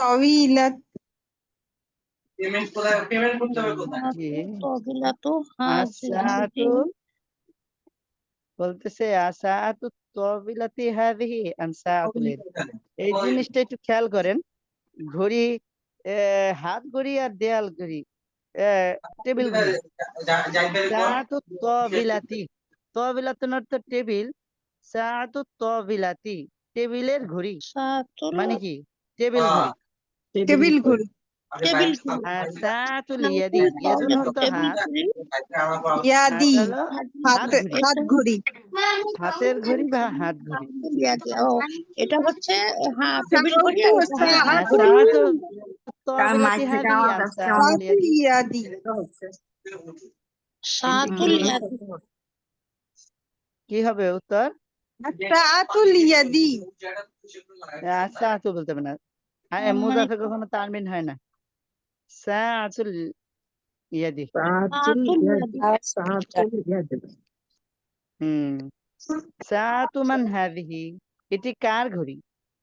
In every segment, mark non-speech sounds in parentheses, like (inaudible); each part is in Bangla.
طويلة পেমেন্ট কোথায় পেমেন্ট করতে হবে কোথায় জি طويلة আসাতু هذه বলতেছে আসাতু তবিলাতি হাদিহি আম সাআতুল ইয়াদ। এই জিনিসটা একটু খেয়াল করেন ঘড়ি আহ, হাত ঘড়ি আর দেয়াল ঘড়ি আহ, টেবিল ঘড়ি সাআতু তবিলাতি তবিলাতুন অর্থ টেবিল সাআতু তবিলাতি টেবিলের ঘড়ি ساعة মানে কি টেবিল ঘড়ি টেবিল ঘড়ি টেবিল আর সাআতুল ইয়াদি ইয়াদুন অর্থ হাত ইয়াদি হাত হলো হাত ঘড়ি। হাত ঘড়ি হাতের ঘড়ি বা হাত ঘড়ি ও এটা হচ্ছে হ্যাঁ টেবিল হাত ইয়াদি। সাতুল ইয়াদ কি হবে উত্তর সাআতুল ইয়াদি আচ্ছা আচ্ছা বলতে হবে না হ্যাঁ মুজাফে কখনো তানবিন হয় না। সা আতুল ইয়াদি মান হাযিহি এটি কার ঘড়ি?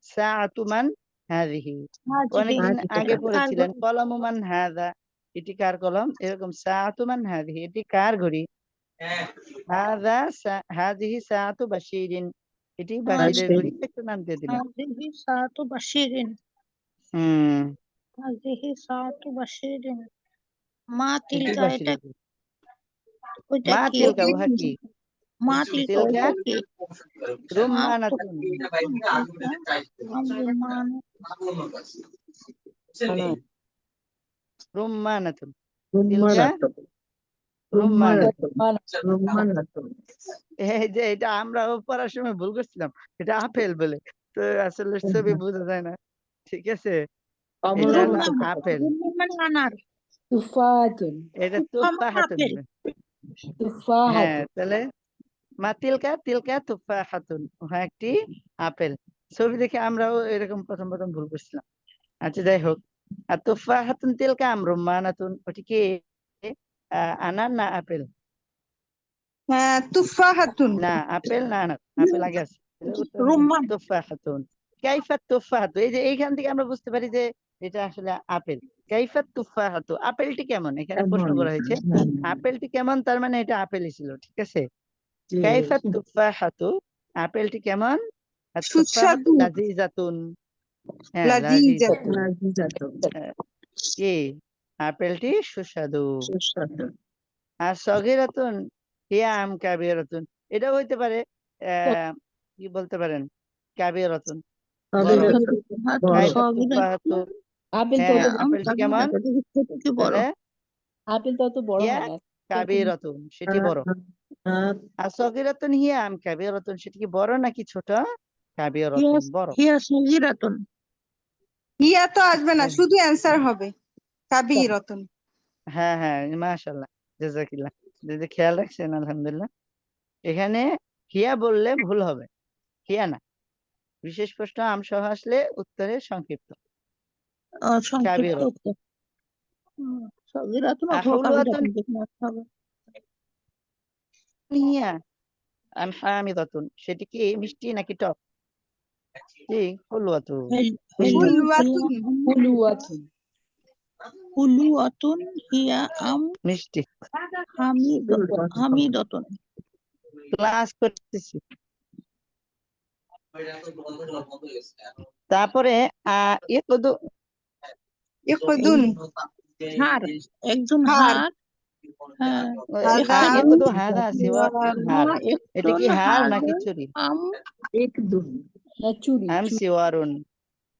সাআতু মান হাযিহি। অনেকদিন আগে পড়েছিলেন মান এটি কার কলম? এরকম সাআতু মান হাযিহি এটি কার ঘড়ি? হাযা হাযিহি সাআতু বাশিরিন এটি বাশিরের ঘড়ি। একটু নাম দিয়ে দিলাম বাশিরিন। হুম هذه ساعة بشير মা এটি তিলকা এটা বাশিরের ঘড়ি। ওইটা মা কি তিলকা উহা কি মা তিলকা তিলকা? ওইটা কি রুম্মানাতুন রুম্মান রুম্মানাতুন তিলকা রুম্মানাতুন এই যে এটা আমরা পড়ার সময় ভুল করছিলাম এটা আপেল বলে তো আসলে ছবি (laughs) বোঝা যায় না ঠিক আছে? আপেল। মানে আনার তুফাতুন এটা তুফাহাতুন হ্যাঁ তাহলে মা তিলকা তিলকা তুফাহাতুন ওহা একটি আপেল। ছবি দেখে আমরাও এরকম প্রথম প্রথম ভুল করছিলাম আচ্ছা যাই হোক। আর তুফাহাতুন তিলকা আমরুম্মানাতুন ওটি কি আনার না আপেল? হ্যাঁ তুফাহাতুন না আপেল না আনার আপেল আগে আছে। তুফাহাতুন কাইফাত তুফাহাতু। এই যে এইখান থেকে আমরা বুঝতে পারি যে এটা আসলে আপেল। কাইফাত তুফাহাতু আপেলটি কেমন? এখানে প্রশ্ন করা হয়েছে। আপেলটি কেমন? তার মানে এটা আপেলই ছিল ঠিক আছে? কাইফাত তুফাহাতু আপেলটি কেমন? সুস্বাদু। লাযিজাতুন হ্যাঁ কি আপেলটি সুস্বাদু। আর সগিরাতুন হিয়া আম কাবিরাতুন এটাও হইতে পারে আহ কি বলতে পারেন? কাবিরাতুন। তুফাহাতু আপেল তো হ্যাঁ, অত- আপেলটি কেমন কি বড় আপেল তো অত বড় হয় না কাবিরাতুন সেটি বড় আর সগিরাতুন হিয়া আম কাবিরাতুন সেটি কি বড় নাকি ছোট কাবিরাতুন. বড় হিয়া সগীরাতুন হিয়া তো আসবে না শুধু অ্যান্সার হবে। কাবিরতুন হ্যাঁ হ্যাঁ মাশাআল্লাহ জাযাকিল্লাহ যদি খেয়াল রাখছেন আলহামদুলিল্লাহ। এখানে হিয়া বললে ভুল হবে। হিয়া না। বিশেষ প্রশ্ন আম সহ আসলে উত্তরে সংক্ষিপ্ত। হিয়া সেটি কি মিষ্টি নাকি টক? হুলুয়াতুন হুলুয়াতুন হিয়া আম। মিষ্টি। হামিদ হামিদাতুন ক্লাস করতেছি। তারপরে হার একজন হার। এটা কি হার নাকি চুরি? আম। সিওয়ারুন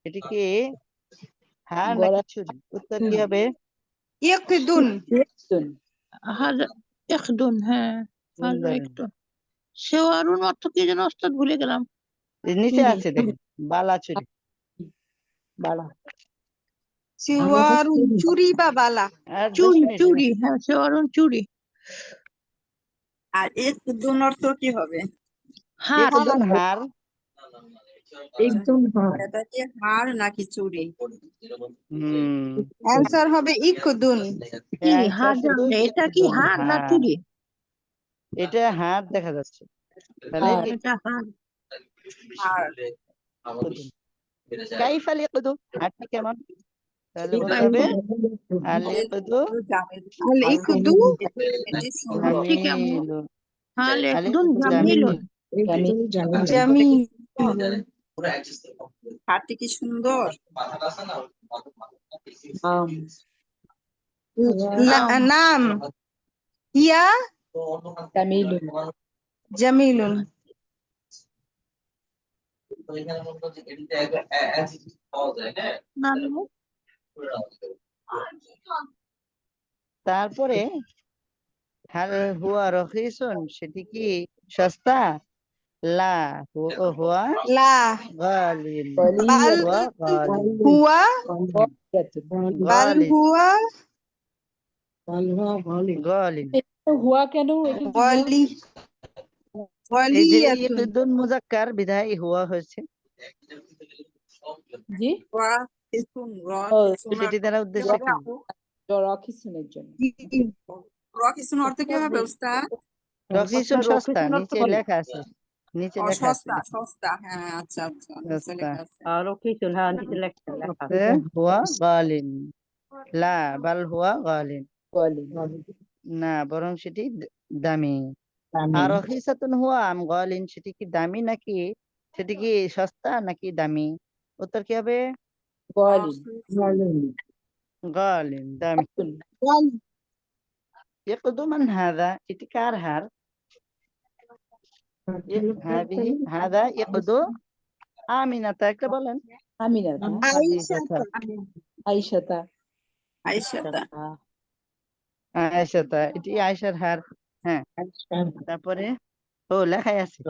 এটি কি হার নাকি চুরি? উত্তর কি হবে? ইকদুন। হার একজন হ্যাঁ। হার অর্থ কি যেন ওস্তাদ ভুলে গেলাম। নিচে আছে দেখেন বালা চুরি। বালা। চুরি। বা বালা? চুরি চুরি হ্যাঁ চুরি। আর ইকদুন অর্থ কি হবে? হার। ইকদুন হার। একদম এটা কি হার নাকি চুরি? হুম। অ্যান্সার হবে ইখদুন কি হার এটা কি হার না চুরি? এটা হাত দেখা যাচ্ছে। তাহলে এটা হার। হার ইকদুন। কাইফাল ইকদু হাঁটতে কেমন তাহলে বলতে হবে আল ইকদু আল ইকদু এটি সুন্দর একদম ইকদু জামিলুন জামিলুন নানু তারপরে হাল হুয়া রখিসুন সেটি কি সস্তা? লা হুয়া হুয়া হুয়া বাল হুয়া হুয়া কেন এই যে ওয়ালিয়াতুন ইকদুন মুজাক্কার বিধায় হুয়া হয়েছে। জি? ওয়া কিসুন র ও, কিসুন আর- এটি দ্বারা উদ্দেশ্য রকিসুনের জন্য। র অর্থ কি হবে উস্তাদ? রকিসুন সস্তা নিচে লেখা আছে। নিচে লেখা সস্তা সস্তা হ্যাঁ আচ্ছা আচ্ছা নিচে লেখা আছে। রকিসুন হ্যাঁ নিচে লেখা লেখা আছে, হুয়া গালিন। লা বাল হুয়া গালিন। না বরং সেটি দামি। আর রখিসাতুন হুয়া আম গালিন সেটি কি দামি নাকি সেটি কি সস্তা নাকি দামি উত্তর কি হবে গালিন দামি ওয়ালি يقدم من هذا এটি কার হার ই- هذه هذا يقدو আমিনাতা একটা বলেন আমিনা আজিজাতা, আইসাতা আইসাতা আয়েশাতা এটি আয়েশার হার হ্যাঁ। তারপরে? ও লেখাই আছে।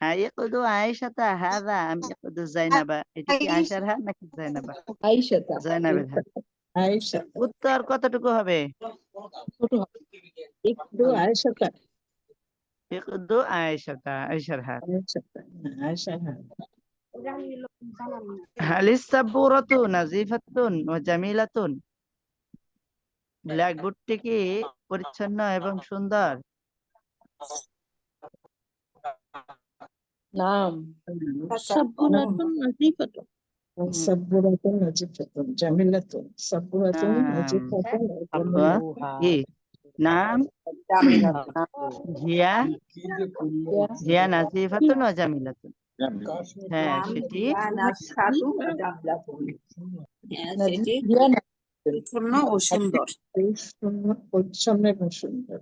হ্যাঁ ইকদু আয়েশাতা হাদা আমি ইকদু জাইনাবা। এটি কি আয়েশার হার নাকি জাইনাবা? জাইনাবের হার উত্তর কতটুকু হবে? ছোট হবে একটু আয়সাটা ইকদু আয়েশাতা আয়েশার হ্যাঁ জামিলাতুন। ব্ল্যাকবোর্ডটি কি পরিচ্ছন্ন এবং সুন্দর। নাম। সাবুনাতুন নাজিফাতুন। সাব্বুরাতুন নাজিফাতুন জামিলাতুন। নাম। নাজিফাতুন হিয়া? হিয়া। নাজিফাতুন ও জামিলাতুন। হ্যাঁ সেটি। পরিচ্ছন্ন ও সুন্দর। পরিচ্ছন্ন এবং সুন্দর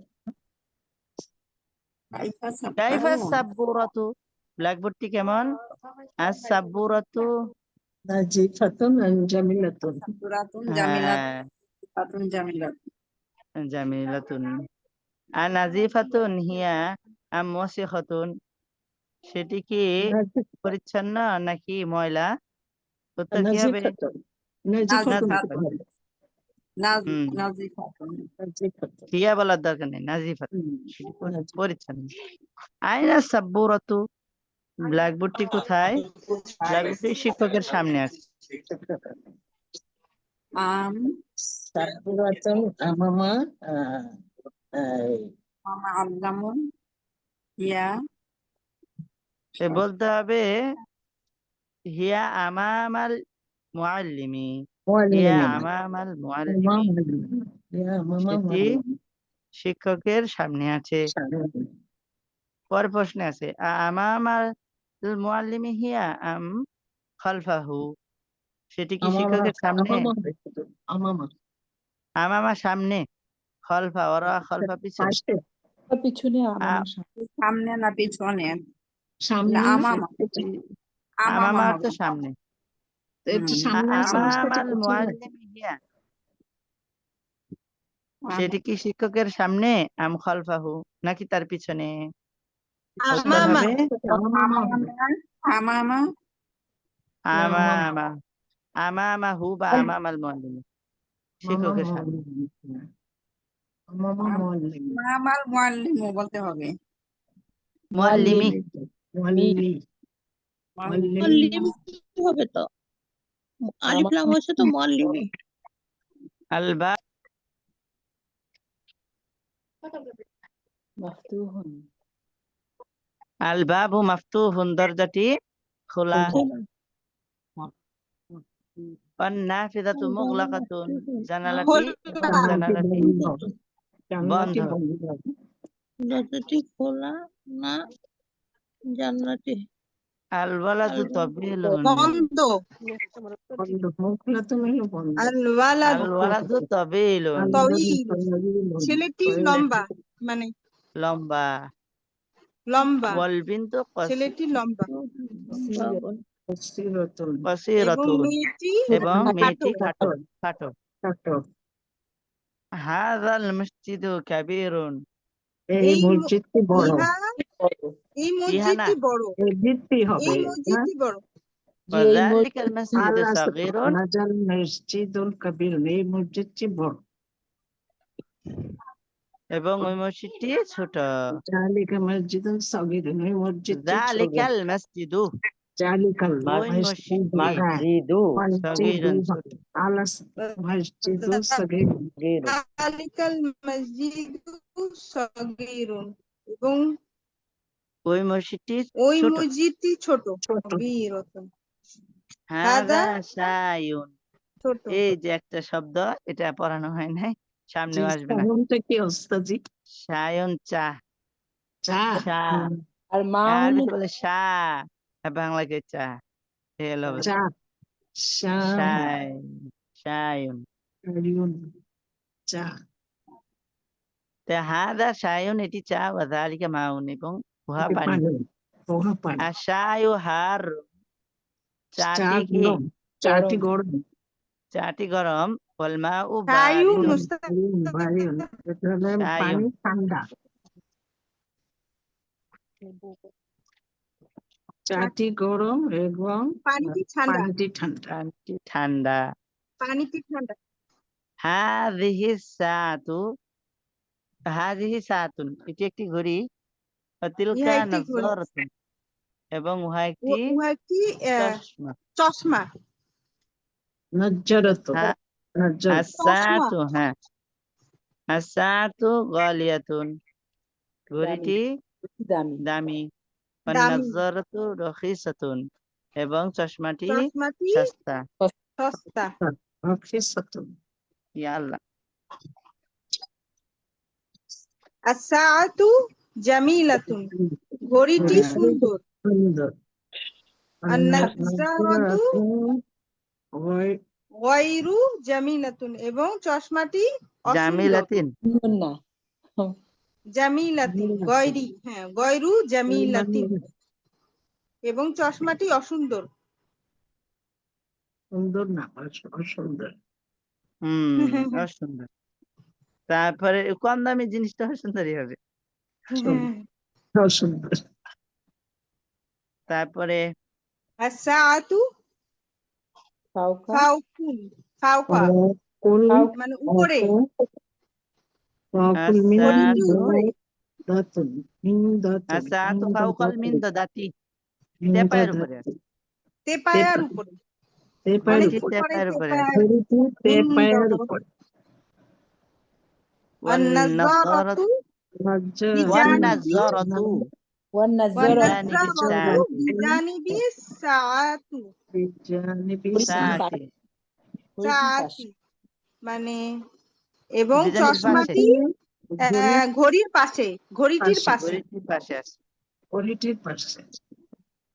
কাইফা কাইফা সাব্বুরাতু। ব্ল্যাকবোর্ডটি কেমন? আস সাব্বুরাতু। নাজিফাতুন আর জামিলাতুন। সাব্বারাতুন জামিলাতুন হ্যাঁ। জামিলাতুন জামিলাতুন। আর নাজিফাতুন হিয়া আম মসিখাতুন সেটি কি পরিচ্ছন্ন নাকি ময়লা? উত্তর কি হবে নাজিফাতুন হিয়া বলার দরকার নেই নাজিফাতুন। পরিচ্ছন্ন। আইনা সাব্বুরাতু ব্ল্যাকবোর্ডটি কোথায়? ব্ল্যাকবোর্ডটি শিক্ষকের সামনে আছে। আম সাব্বুরাতুন আমামা মামা আল্লামুন ইয়া এ বলতে হবে হিয়া আমামাল মুআল্লিমি মুআল্লিমি সেটি শিক্ষকের সামনে আছে। পর প্রশ্ন আছে আ- আমামাল মুআল্লিমি হিয়া আম খালফাহু। সেটি কি শিক্ষকের সামনে? আমামা শুধু, আমামা আমামা সামনে। খলফা ওরা খলফা পিছনে। পিছনে আমার সামনে। না পিছনে? সামনে না, আমামা। আমামা আমামা সামনে। সেটা কি শিক্ষকের সামনে আম খলফাহু নাকি তার পিছনে? আমামাহু বা আমামাল মুআল্লিমি শিক্ষকের সামনে। মুআল্লিমু বলতে হবে। মুআল্লিমি মুআল্লিমি। মুআল্লিম। মুআল্লিম হবে তো। আলিফ লাম হচ্ছে তো মুআল্লিমি আলবা মাফতুহুন আল বাবু মাফতুহুন দরজাটি খোলা খোলা। والنافذة مغلقة জানালাটি খোলা। জানালাটি জানলাটি বন্ধ। বন্ধ দরজাটি খোলা না জানলাটি আল ওয়ালাদু তাবিলুন বন্ধ বন্ধ মুখলাতুন হলো বন্ধ আল ওয়ালাদ তাবিলুন তবিল। ছেলেটি লম্বা মানে লম্বা লম্বা ওয়াল বিনতু ছেলেটি লম্বা কসিরাতুন এবং কসিরাতুন মেয়েটি এবং মেয়েটি খাটো। খাটো খাটো হাযাল মসজিদু কাবীরুন এই এই মসজিদটি বড় ইহা এই মসজিদটি বড় এই ভিত্তি হবে এই হ্যাঁ? মসজিদটি বড় যে এই وذلك المسجد আল্লাহ صغير হাজাল মসজিদুল কবির এই মসজিদটি বড় এবং ওই মসজিদটি ছোট জালিকা মসজিদুল সগীর এই মসজিদটি ছোট ذلك المسجد জালিকাল ওই মসজিদ মসজিদু সগীরুন ছোট আল্লাহ মসজিদুল সগীর আলিকাল মসজিদু সগীরুন এবং ওই মসজিদটি ওই মসজিদটি ছোট। হাদা এই যে একটা শব্দ এটা পড়ানো হয় নাই সামনেও আসবে না। কি ওস্তাজি শায়ন চা। চা? চা। আর মা বলে বাংলাকে চা। এই হলো চা। চা শায় শায়ুন চা। হাদা শায়ুন এটি চা ওয়া মাউন এবং গরম চাটি গরম ওয়াল মাউ সায়ু বারিদুন মুস্তাক আরিয়ন বারিয়ন এটা হলো পানি সায়ুন। ঠান্ডা চাটি গরম এবং পানিটি ঠান্ডা পানিটি ঠান্ডা পানিটি ঠান্ডা পানিটি ঠান্ডা হাদিহি সাতু হাদিহি সাতুন এটি একটি ঘড়ি তিলকা এবং উহা একটি উহা একটি চশমা চশমা নজ্জারত আসাতু হ্যাঁ আসাতু গালিয়াতুন ঘড়িটি দামি দামি। রখিসাতুন এবং চশমাটি সস্তা সস্তা রখিসাত ইয়া আল্লাহ আসাআতু জামিলাতুন ঘড়িটি হ্যাঁ। সুন্দর। গায়রু জামিলাতুন এবং চশমাটি অসুন্দর। জামিলাতিন জামিলাতিন জামিলাতিন। গয়রি হ্যাঁ গয়রু জামিলাতিন এবং চশমাটি অসুন্দর। সুন্দর না অসুন্দর। হম (laughs) অসুন্দর। তারপরে কম দামি জিনিসটা সুন্দরই হবে। অসুন্দর তারপরে আসাআতু ফাউকা ফাউকুন ফাউকা কুল মানে উপরে কুল মিন আসাতু দাতুন মিন দাতুন আসাতু মিন ফাউকাল দাতুন, মিন দাদাতি মিন তেপায়ের দাতুন, উপরে আছে। তেপায়ার উপরে তেপায়ের ঘড়িটি উপর তেপায়ের উপরে তেপায়ার ঘড়িটি তেপায়ের দাতুন। উপর والنظارة নজ্জারত والنظارة ওয়ান নাজারা والنظارة بجانب الساعة বিজানিবি সাথে ساعة মানে এবং বিজানির চশমাটি আহ, ঘড়ির পাশে ঘড়িটির পাশে, পাশে ঘড়িটির পাশে আছে ঘড়িটির পাশে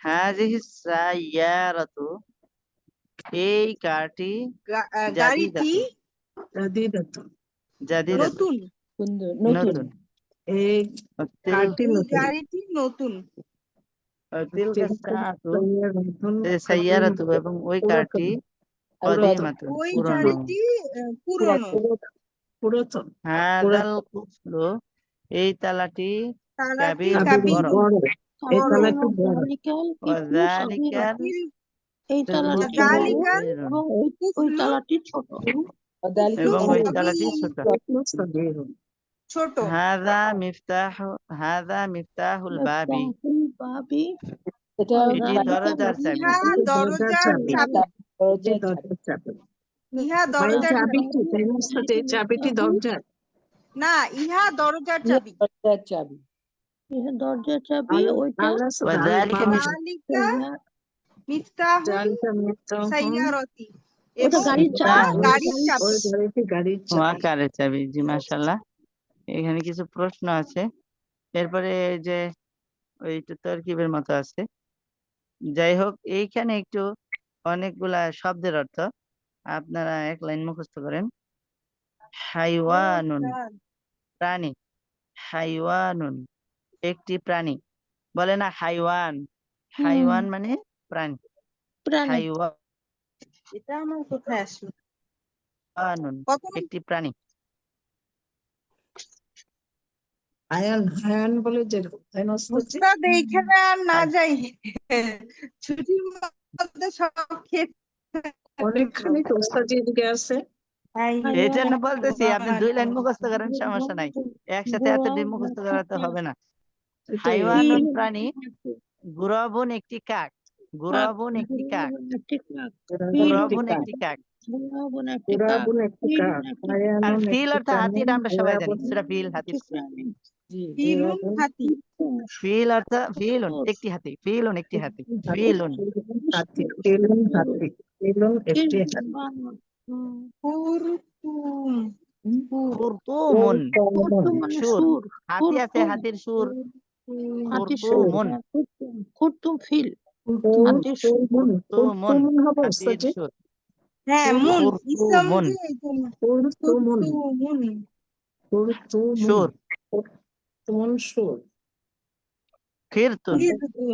হাজিহি সাইয়ারাতু এই কারটি গা- আহ, গাড়িটি জাদিদাতুন জাদিদাতুন নতুন সুন্দর নতুন নতুন এই কারটি নতুন। গাড়িটি সাইয়ারাতু এবং ওই কারটি কদিমাতুন ওই গাড়িটি পুরনো। পুরাতন হাদাল কুফলু এই তালাটি তালাটি কাবির কাবির বড়। বড়। এই তালাটি বড়। জালিকাল এই তালাটি এবং ওই ওই তালাটি ছোট। এবং ওই তালাটি ছোট। ছোট হাদা মিফতাহু হাদা মিফতাহুল বাবি বাবি এটা দরজার চাবি। দরজার চাবি। চাবি। দরজার দরজার চাবি। ইহা দরজার চাবিটি না সাথে চাবিটি দরজার না ইহা দরজার চাবি। দরজার চাবি। ইহা দরজার চাবি ওইটা আল্লাহ ওয়াযালিকা সুবহানাহু মিস- জালিকা মিফতাহুল চালটা সাইয়ারতি ওটা গাড়ির চাবি। গাড়ির চাবি। গাড়ির চাবি। জি মাশাল্লাহ এখানে কিছু প্রশ্ন আছে। এরপরে এই যে ওইটা তরকিবের মতো আছে। যাই হোক এইখানে একটু অনেকগুলা শব্দের অর্থ আপনারা এক লাইন মুখস্থ করেন। হাইওয়ানুন। প্রাণী। হাইওয়ানুন। একটি প্রাণী। বলে না হাইওয়ান। হাইওয়ান মানে প্রাণী। প্রাণী। হাইওয়ানুন এটা আমার কোথায় আসলো? একটি প্রাণী। আয়ান হায়ান বলে যেরকম? উস্তাদ এইখানে আর না যাই। ছুটির মধ্যে সব খেয়ে অনেকখানি তো ওস্তাদ জি এদিকে আছে। এই জন্য বলতেছি আপনি দুই লাইন মুখস্থ করেন সমস্যা নাই। একসাথে এত দিন মুখস্থ করা তো হবে না। এটাই। হাইওয়ানুন প্রাণী গুরাবুন একটি কাক গুরাবুন একটি কাক। একটি একটি কাক। গুরাবন একটি কাক। আর ফিল একটি অর্থ হাতি এটা আমরা সবাই জানি সেটা ফিল হাতি হাতি। ফিল অর্থ ফিলুন একটি হাতি ফিলুন একটি হাতি ফিলুন হাতি। ফিলুন হাতি ফিলুন একটি হাতি। কুরতুম কুরতুমুন সুর। সুর হাতি আছে হাতির সুর। কুরতুমুন কুর্তুম কুর্তুম ফিল। হাতির সুর কুরতুমুন হাতির সুর। হ্যাঁ মুন কুরতুমুন কুরতুমুন সুর। কুরতুমুন সুর? খিরতুন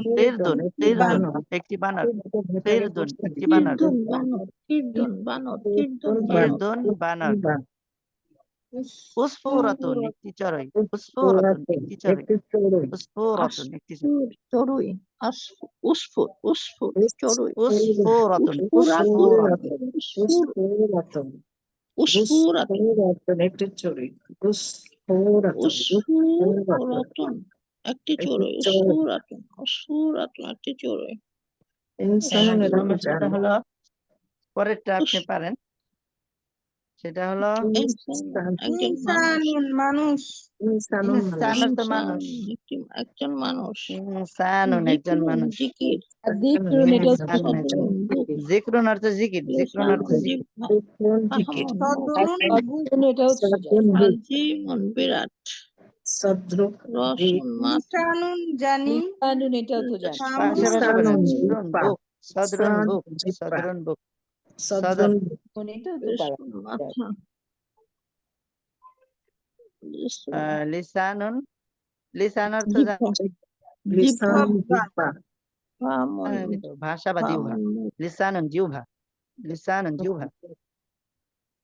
কিরতুন খিরদুন একটি বানর। বসে একটি বানর। কীর্তন বানর কীর্তন বানর কীর্তন। উসফুরাতুন একটি চড়ুই। উসফুরাতুন একটি চড়ুই। উসফুরাতুন একটি চড়ুই। উস্ফুর উস্ফুর চড়ুই। উস্ফুরাতুন উস্ফুরাতুন উস্ফুরাতুন। একটি চড়ুই। একটি চড়ুই একটি। হলো পরেরটা আপনি পারেন। সেটা হলো একজন মানুষ। ইনসানুন মানুষ। ইনসানুন মানুষ। মানুষ একজন মানুষ। ইনসানুন একজন মানুষ। জিকির জিক্রুন অর্থ জিকির জিক্রুন অর্থ জিকির। বিরাট। লিসানুন জানি। জানি। লিসান, আহ, লিসান ভাষা বা জিহ্বা ফাহামুন, মুখ, লিসানুন জিহ্বা লিসানুন জিহ্বা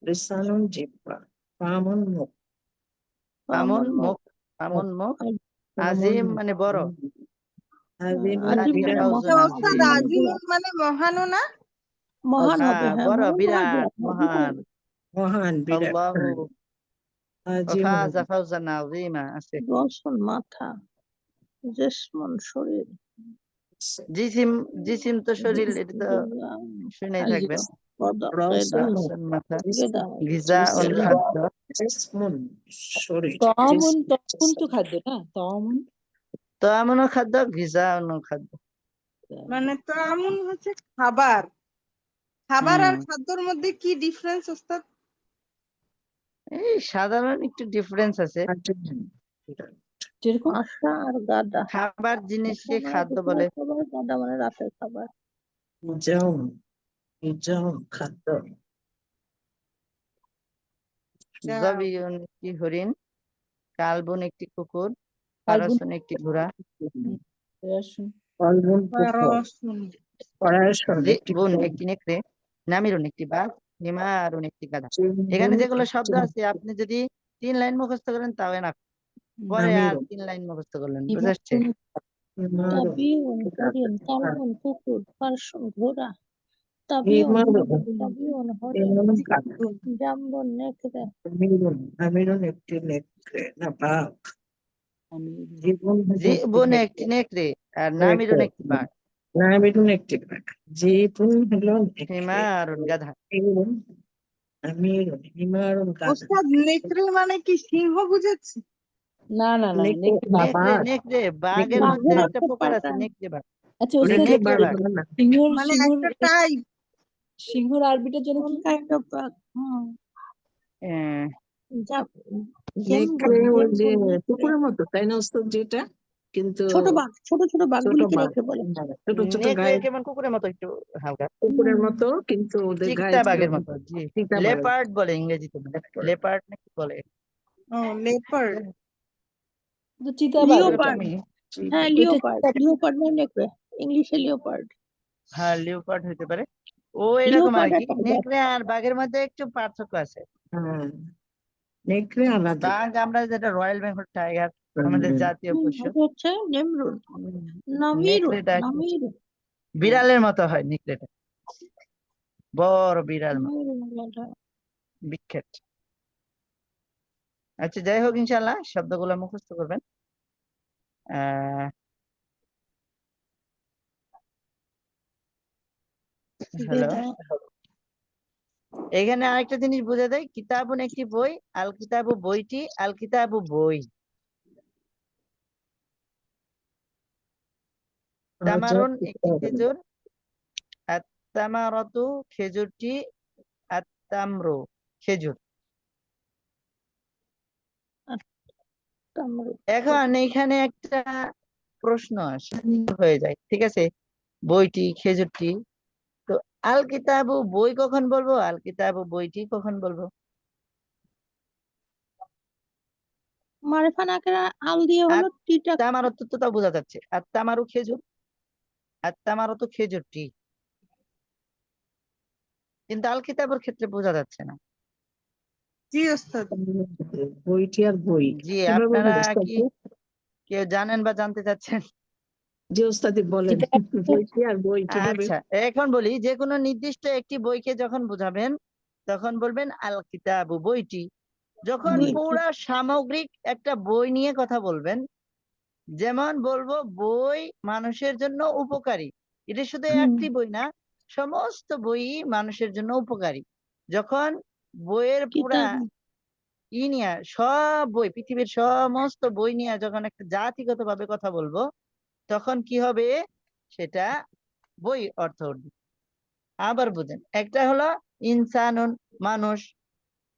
লিসানুন জিহ্বা ফামুন মুখ আমন ফাহামুন, মুখ, মুখ আমন মুখ ফামুন আজিম মুখ। মানে বড় মানে মানে না মহান হ্যাঁ বড় মহান বিরাট মহান মহান বিরাট আল্লাহু আজিম ফাজা ফাউজান আযীমা আছে মাথা জেসমন শরীর জিসিম জিসিম তো শরীর এটা তো শুনেই থাকবেন। গিজা উল খাদ্য। শরীর তমুন জিসম। তো খাদ্য না? তমুন? তো খাদ্য গিজা অন্য খাদ্য। মানে তো আমুন হচ্ছে খাবার। খাবার আর খাদ্যর মধ্যে কি ডিফারেন্স ওস্তাদ? এই সাধারণ একটু ডিফারেন্স আছে। যেরকম আশা আর গাদা। খাবার জিনিসকে খাদ্য বলে। গাদা মানে রাতের খাবার। খাদ্য। যাও। জবিউন একটি হরিণ কালবুন একটি কুকুর কালবুন। একটি ঘোড়া। রসুন ফলমূল রসুন পড়াশোনা জিবুন একটি নেকড়ে নামিরুন একটি বাঘ হিমারুন একটি গাধা। এখানে যেগুলো শব্দ আছে আপনি যদি তিন লাইন মুখস্থ করেন তাও না পরে আর তিন লাইন মুখস্থ করলেন তাবিউন হরিণ কালবন কুকুর পার্সন ঘোড়া তাবিউন তাবিউন হরিণ জাম্বন নেকড়ে। আমিরুন একটি নেকড়ে না বাঘ। জীবন একটি নেকড়ে। আর নামিরুন একটি বাঘ। নামিরুন একটি বাঘ। জীবন হলো হিমারুন গাধা। আমিরুন হিমারুন গাধা। ওস্তাদ নেকড়ে মানে কি সিংহ বুঝাচ্ছে? না না না নেকড়ে বাঘের মধ্যে একটা প্রকার আছে নেকড়ে বাঘ। আচ্ছা ওটা ওস্তাদ নেকড়ে বাঘ। সিংহর মানে সিংহর একটা টাইপ সিংহর আরবিটার জন্য কি? কাইন্ড অফ বাঘ হুম। আহ, নেকড়ে ওই যে কুকুরের মতো তাই না ওস্তাদ যেটা কিন্তু ছোট বাঘ ছোট ছোট বাঘগুলিকে বাঘ। নেকড়ে বলে? ছোট ছোট গায়ে কেমন কুকুরের মতো একটু হালকা। কুকুরের মতো কিন্তু ওদের গায়ে চিতা বাঘের মতো জি। লেপার্ড বলে ইংরেজিতে লেপার্ড নাকি বলে? ও লেপার্ড হ্যাঁ লিওপার্ড। লিওপার্ড মানে নেকড়ে ইংলিশে লিওপার্ড। হ্যাঁ লিওপার্ড হতে পারে। ও এরকম আর Leopard কি। একটা জাত। নেকড়ে আর বাঘের মধ্যে একটু পার্থক্য আছে। নেকড়ে আলাদা। বাঘ আমরা যেটা রয়্যাল বেঙ্গল টাইগার আমাদের জাতীয় পশু। হচ্ছে নেমরুদ বিড়ালের মতো হয় নেকড়েটা। বড় বিড়াল মতো। বিখ্যাত। আচ্ছা যাই হোক ইনশাল্লাহ শব্দগুলো মুখস্থ করবেন। এখানে আরেকটা জিনিস বুঝে দেয় কিতাবুন একটি বই আল কিতাবু বইটি আল কিতাবু বই। তামারুন একটি খেজুর আর খেজুরটি আর তামরু খেজুর। এখন এখানে একটা প্রশ্ন আসে হয়ে যায় ঠিক আছে? বইটি খেজুরটি তো আল কিতাবু বই কখন বলব? আল কিতাবু বইটি কখন বলব? মারেফা নাকেরা আল দিয়ে হলো টিটা। তামারত তো তা বোঝা যাচ্ছে। আর তামারু খেজুর আর তামারত খেজুরটি। কিন্তু আল কিতাবের ক্ষেত্রে বোঝা যাচ্ছে না। জি ওস্তাদ। বইটি আর বই। জি আপনারা কি কেউ জানেন বা জানতে চাচ্ছেন? যে ওস্তাদি বলেন। বইটি আর বই আচ্ছা এখন বলি যে কোনো নির্দিষ্ট একটি বইকে যখন বোঝাবেন তখন বলবেন আল কিতাবু বইটি। যখন। পুরা সামগ্রিক একটা বই নিয়ে কথা বলবেন যেমন বলব বই মানুষের জন্য উপকারী। এটা শুধু একটি বই না সমস্ত বই মানুষের জন্য উপকারী। যখন বইয়ের পুরা ই নিয়ে সব বই পৃথিবীর সমস্ত বই নিয়ে যখন একটা জাতিগত ভাবে কথা বলব তখন কি হবে? সেটা বই অর্থ উঠবে। আবার বুঝেন একটা হলো ইনসানুন মানুষ।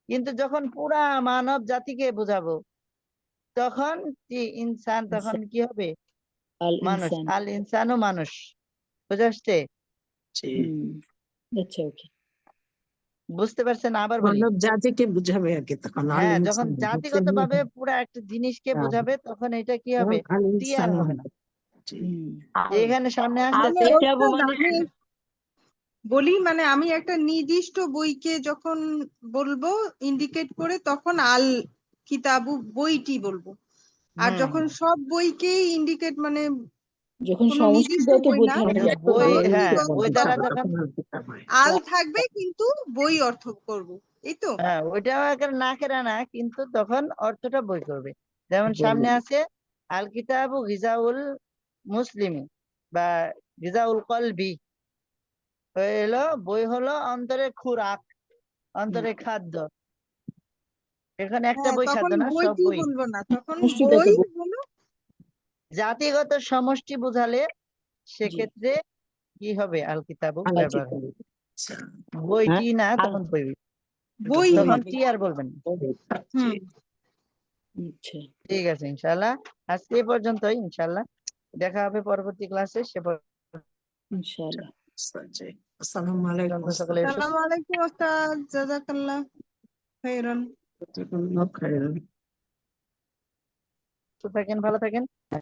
কিন্তু যখন পুরা মানব জাতিকে বোঝাবো তখন কি ইনসান তখন কি হবে? মানুষ আল ইনসান আল ইনসানও মানুষ। বুঝে আসছে? আচ্ছা ওকে। বুঝতে পারছেন আবার বলি। মানব জাতিকে বুঝাবে আর কি তখন হ্যাঁ যখন জাতিগত ভাবে পুরা একটা জিনিসকে হ্যাঁ। বোঝাবে তখন এটা কি হবে? আল টি আর ইনসান হবে না। এখানে সামনে আসতেছে। মানে আমি বলি মানে আমি একটা নির্দিষ্ট বইকে যখন বলব ইন্ডিকেট করে তখন আল কিতাবু বইটি বলব। আর যখন সব বইকেই ইন্ডিকেট মানে যখন কোনো নির্দিষ্ট সমষ্টিগত বই না, বোঝানো তখন যায় বই তখন হ্যাঁ আল হয়। থাকবে কিন্তু বই অর্থ করব এই তো? হ্যাঁ না কেরা না কিন্তু তখন অর্থটা বই করবে। যেমন সামনে আছে আল কিতাবু গিজাউল মুসলিমি বা গিজাউল কলবি। হলো বই হলো অন্তরের খুরাক অন্তরের খাদ্য। এখানে একটা হ্যাঁ বই খাদ্য না সব বই। বলব না তখন বই জাতিগত সমষ্টি বোঝালে সেক্ষেত্রে কি হবে আল কিতাবু আল ব্যবহার কিতাব। আচ্ছা। বইটি না তখন বই বই তখন টি আর বলবেন? আচ্ছা। ঠিক আছে ইনশাল্লাহ আজকে পর্যন্তই ইনশাল্লাহ দেখা হবে পরবর্তী ক্লাসে সে পর্যন্ত ইনশাআল্লাহ। আচ্ছা, জি। আসসালামু আলাইকুম। সকলে আলাইকুম ওস্তাদ। জাজাকাল্লাহ খাইরান। থাকেন ভালো থাকেন। あ